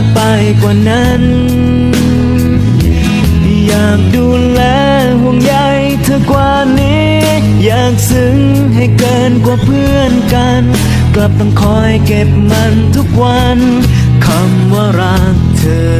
ากไปกว่านั้นอยากดูแลห่วงใยเธอกว่านี้ อยากซึ้งให้เกินกว่าเพื่อนกัน กลับต้องคอยเก็บมันทุกวันคำว่ารักเธอ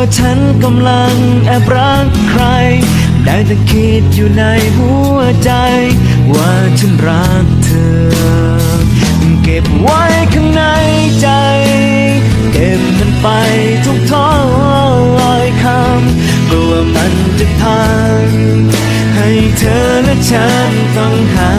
ว่าฉันกำลังแอบรักใคร ได้แต่คิดอยู่ในหัวใจ ว่าฉันรักเธอ เก็บไว้ข้างในใจ เก็บมันไปทุกถ้อยคำกลัวมันจะพังให้เธอและฉันต้องห่า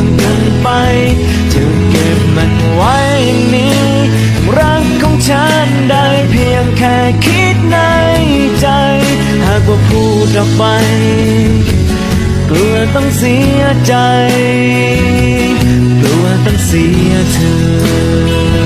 งกันไปจะเก็บมันไว้อย่างนี้รักของฉันได้เพียงแค่คิด ดออกไป กลัวต้องเสียใจ กลัวต้องเสียเธอ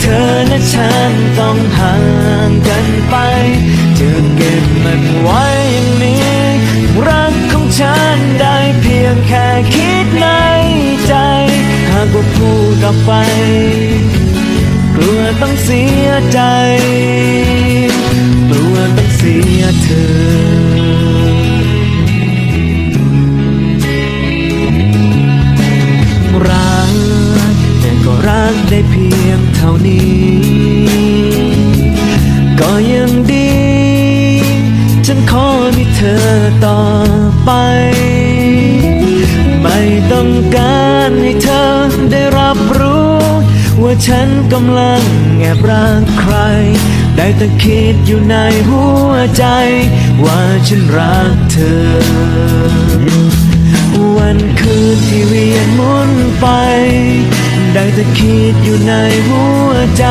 เธอและฉันต้องห่างกันไปจะเก็บมันไว้อย่างนี้ รักของฉันได้เพียงแค่คิดในใจ หากว่าพูดออกไป กลัวต้องเสียใจ นี้ ก็ยังดี ฉันขอมีเธอต่อไป ไม่ต้องการให้เธอได้รับรู้ ว่าฉันกำลังแอบรักใคร ได้แต่คิดอยู่ในหัวใจ ว่าฉันรักเธอ วันคืนที่เวียนหมุนไป ได้แต่คิดอยู่ในหัวใจ